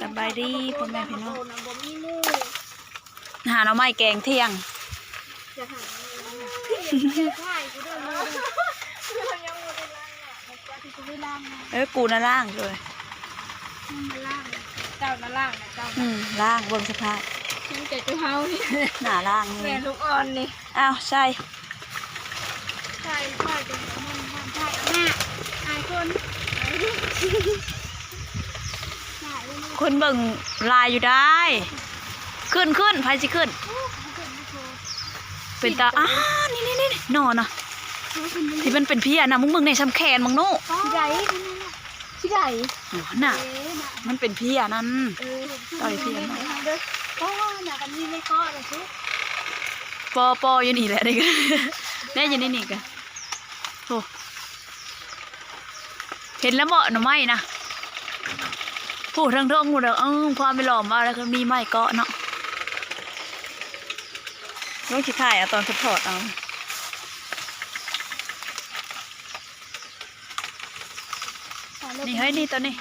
สบายดีพ่อแม่พี่น้องนะบ่มีหมู่หาหน่อไม้แกงเที่ยงจะหาเงินถ่ายกูเดินมาดูยังบ่ได้ล้างอะจะที่กูได้ล้างนะเอ้ยกูน่ะล่างเลยมันมาล้างเจ้าน่ะล้างนะเจ้าอืมล่างเบิ่งสภาพยังใจกูเฮานี่หน้าล่างแม่นี่ลูกอ่อนนี่อ้าวใช่ใช่ใช่เป็นมันมันใช่แม่อายคนอายลูกหน้าลูก คนเบิ่งลายอยู่ได้ ขึ้นขึ้นไผสิขึ้นโอ้เขาเป็นไม่โทรเป็นตาอ้านี่นี่นี่นอนน่ะเขาเป็นไม่ที่มันเป็นเพี้ยนะมึงมึงในซ้ำแขนมึงโน่ที่ใหญ่ที่ใหญ่โอ้น่ะเอ๊ะน่ะ มันเป็นเพี้ยนั่นเออต่อยเพียงหน่อยเด้อโอ้หนากันนี่ไม่ก็เลยสิปอปออยู่นี่แหละนี่ก็แน่อยู่นี่นี่กันโอ้เห็นแล้วเหมาะหน่อไม้นะ ผู้ทั้งทงหมดเลยเออความไม่หลอมมาแล้วก็มีไม้เกาะเนาะลูกชิถ่ายเอาตอนสปอร์ตเอานี่เฮ้ยนี่ตัวนี้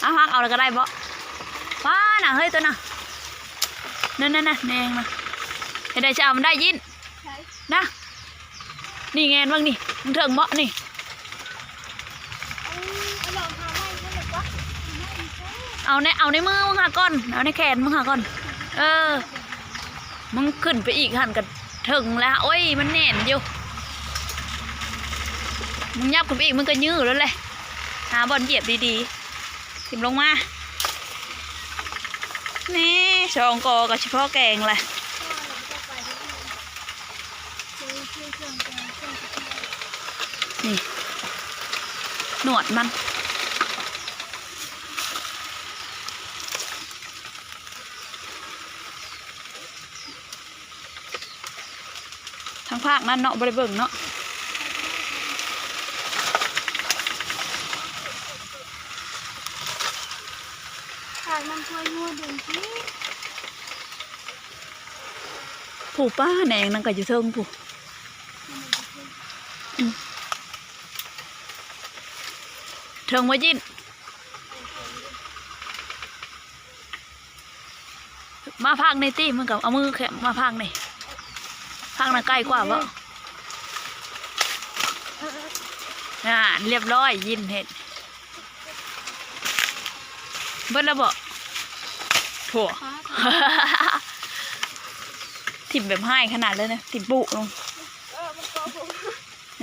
เอาพักเอาแล้วก็ได้บ่ว้าน่ะเฮ้ยตัวน่ะนั่นนั่นน่ะแนงนะเห็นได้จะเอามันได้ยินใช่นะ นี่แงนบ้างนี่มึงเถิงเบาะนี่เอาให้นั่นเอาในเอาในมือมึงหาก่อน เอาในแขนมึงหาก่อน เออ มึงขึ้นไปอีกหันกันถึงแล้วโอ้ยมันแน่นอยู่ มึงยับขึ้นไปอีกมึงก็ยื้อแล้วเลยหาบอลเหยียบดีๆทิมลงมา นี่สองกอกับเฉพาะแกงแหละ นี่ หนวดมัน ทางภาคนั้นเนาะบริเบิงเนาะถ่ายมันช่วยงัวดึงที่ผู้ป้าแหนงนั่นก็อยู่เทิงผู้ อืมเทิงว่ายินมาพักในตีมึงกับเอามือแค่มาพักนี่พักน่ะใกล้กว่าวะอ่าเรียบร้อยยินเห็ดเบิดแล้วบ่ถั่วถิ่มแบบให้ขนาดเลยนะถิ่มปุลง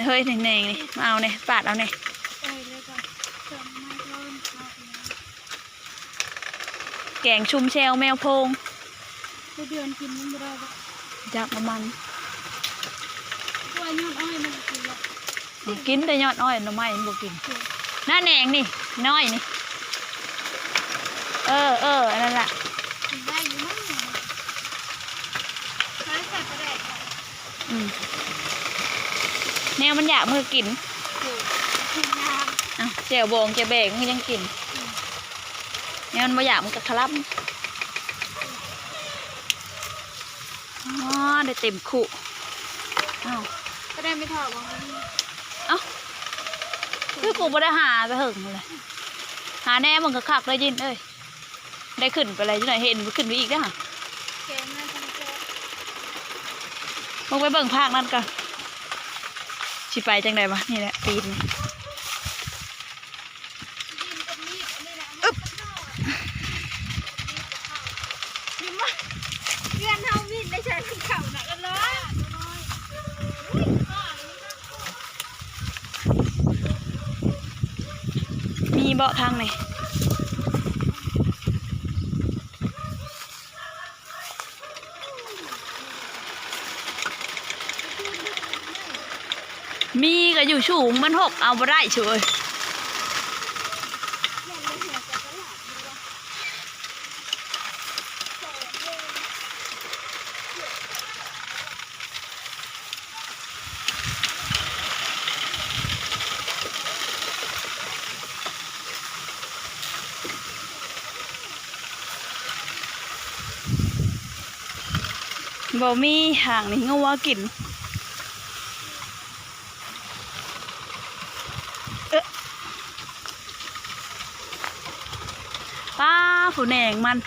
เฮ้ยแหน่งๆนี่มาเอาเนี่ยปาดเอาเนี่ยเลยก่อนเติมไม่ร้อนเอาเอง แกงชุมแชวแมวโพงไปเดือนกินมันไม่ได้ปะจากน้ำมันกล้วยยอดอ้อยมันกินละนี่กินแต่ยอดอ้อยหน่อไม้มันบ่กินหน้าแหนงนี่น้อยนี่ เออเอออันนั้นแหละกินได้อยู่มั้งเนี่ยใช้ใส่กระแดกก่อนอืมแนวมันอยากมือกินโอ้กินน้อะเจียวโบงเจียวเบงมันยังกิน แนวมันบ่อยากมันก็คลับอ๋อได้เต็มคุอ้าวำก็ได้ไม่ถอดบ้างเอ้าคือกูไม่ได้หาไปหึงเลยหาแน่มึงก็คักเลยยินเอ้ยได้ขึ้นไปเลยจังหน่อยเห็นมันขึ้นไปอีกเด้อค่ะแกงน่าจะแกงมึงไปเบิ่งภาคนั่นกันสิไปจังไดวะนี่แหละปีนนี่อึ๊บ ยิ้มมาเพื่อนเฮาวินได้ใช้ขึ้นเข่าหนักกันเลย มี เบาะทางไหนมีก็อยู่สูงมันหกเอาไ่ได้เฉย บ่มีห่างนี่งัวกิน เอ๊ะป้าฝุ่นแหงมัน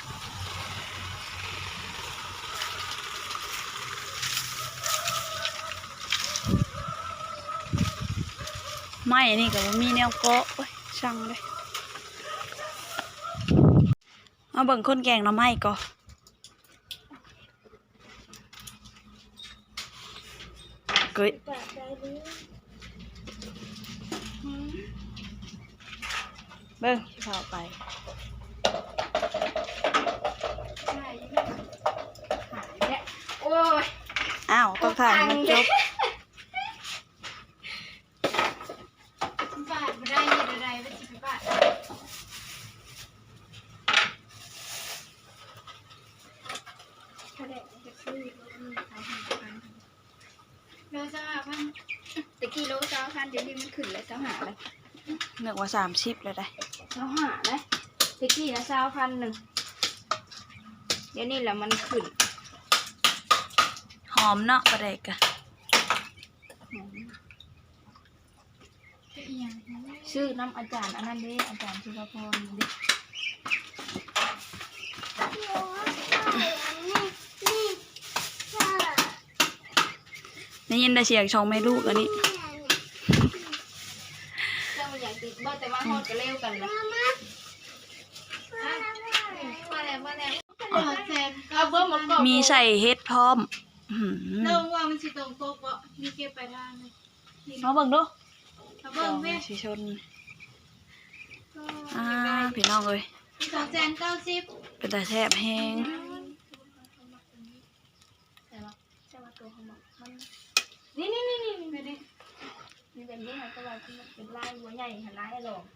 ไม่นี่ก็มีแนวเก้ะช่างเลย มาเบิ่งคนแกงเราไม่ก่อ เกยปากได้เลยเบิ่งสิเข้าไปใช่หายแล้วโอ้ยอ้าวต้องถ่ายให้มันจบ บาดไม่ได้ยินอะไรไม่จิบบาดแสดงจะซื้อโลสาวพันตะกี้โลสาวพัน เดี๋ยวนี้มันขึ้นแล้วสาวหาเลยเนึกว่าสามสิบเลยได้สาวหาเลยตะกี้นะสาวพันหนึ่งเดี๋ยวนี้แหละมันขึ้น หอมเนาะประเด็กอะชื่อน้ำอาจารย์อันนั้นเด้อาจารย์ชุภพรเด้ได้ยินได้เสียงชองไม่ลูกอันนี้ เจ้าอยากติด บ่แต่ว่าฮอดก็เร็วกันละมาแล้วมาแล้วเอาเบิ่มมาก่อนมีใส่เฮ็ดพร้อมอื้อหือเริ่มว่ามันสิตรงปกบ่มีเก็บไปทางเลยมาเบิ่งดูเอาเบิ่งแม่สิชนอ่าพี่น้องเอ้ยสองแสนเก้าสิบเป็นตาแซ่บแฮงนี่นี่นี่นี่นี่นี่นี่เป็ นนี่ค่ะก็ว่าเป็นลายหัวใหญ่หันลายอารมณ์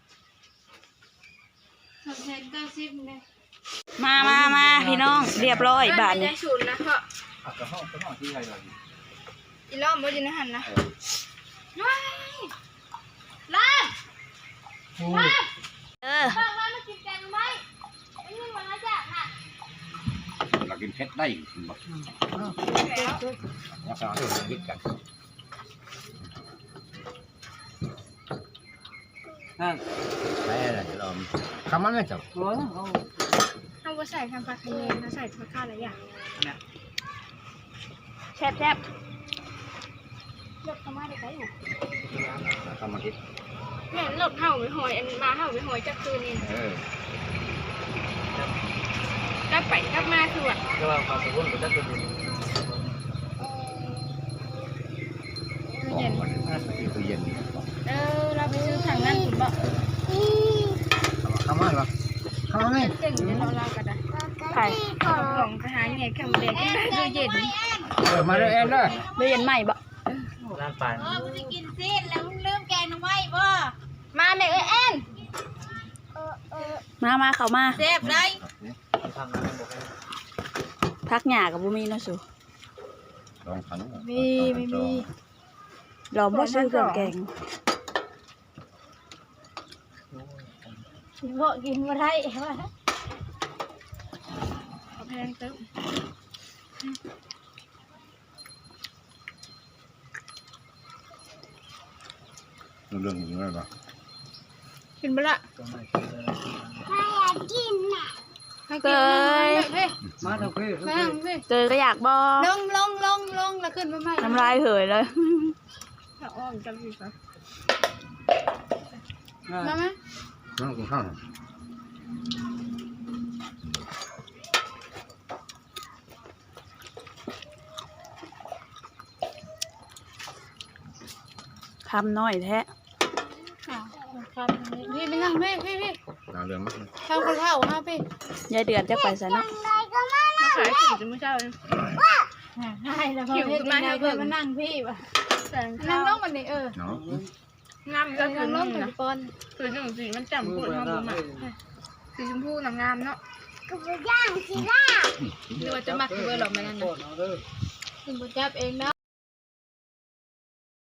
สองแสนเก้าสิบเนี่ยมามามาพี่น้องเรียบร้อยบาทเนี่นี่ยศูนย์นะเพราะอะกระห้องกระห้องที่ใครเราอยู่อีล้อมบ่อยู่ในหันนะเออว้ายลาบโอ้ลาบเออฟังว่ามากินแกงไหมไอ้นี่มันมาจากน่ะเรากินเพชรได้คุณบอกแล้วว่าสาวเรื่องยึดกัน นั่นไม่อะไรลอมคำมันไม่จบเขาก็ใส่คำปลาคาเยนเขาใส่ผักข้าวหลายอย่างแซ่บแซ่บรถเขามาได้ไกลอยู่คำมันคิดแม่รถเห่าไปหอยอันมาเห่าไปหอยจากคืนนี่เออกลับไปกลับมาคือว่าก็ว่าความสมบูรณ์ก็จะเป็น คือเย็น คือเย็น เออเราไปซื้อถังนั่นคุณบอก คำมันหรอคำมันไม่ เก่งเดี๋ยวเราเล่ากันนะ ไข่ กล่องทหารไงแค่มาเด็กที่ได้คือเย็ นเออมาเลยเอ็นเลยได้ยินใหม่บ่ร้านปานอ๋อมึงจะกินซีดแล้วมึงลืมแกงน้ำไม้บ่มาแม่เอ้ยแอนมามาเข้ามาเจ็บเลยทำนั้นบอกพักหญ้ากับบ่มีเนาะสูลองขันเราบ่ซื้อเครื่องแกงกินบ่กินบ่ได้ว่าแพงตึ้ง เรื่องนี้ไม่ปะกินบ่ละเกยมาเถอะพี่แม่งพี่เกยก็อยากบ่ลงลงลงลงแล้วขึ้นมาใหม่น้ำลายเหยเลยเอาอ้อมจังสิครับมาไหมนั่งกินข้าว คำน้อยแท้ครับพี่ไปนั่งพี่พี่พี่เราเรื่องมั้ยข้าวข้าวข้าวพี่ยายเดือนจะไปซะเนาะมาขายถึงจะไม่เช้าเลยใช่แล้วพอพี่มาเพื่อนมานั่งพี่ว่ะนั่งน้องมันนี่เออเนาะงามก็คือน้องเป็นปอนคือจังสีมันจำปวดห้องบุ๋มอะสีชมพูงามเนาะก็ย่างสีล่าหรือว่าจะมักเบอร์หรอกมันนั่นนะคุณบุจับเองเนาะ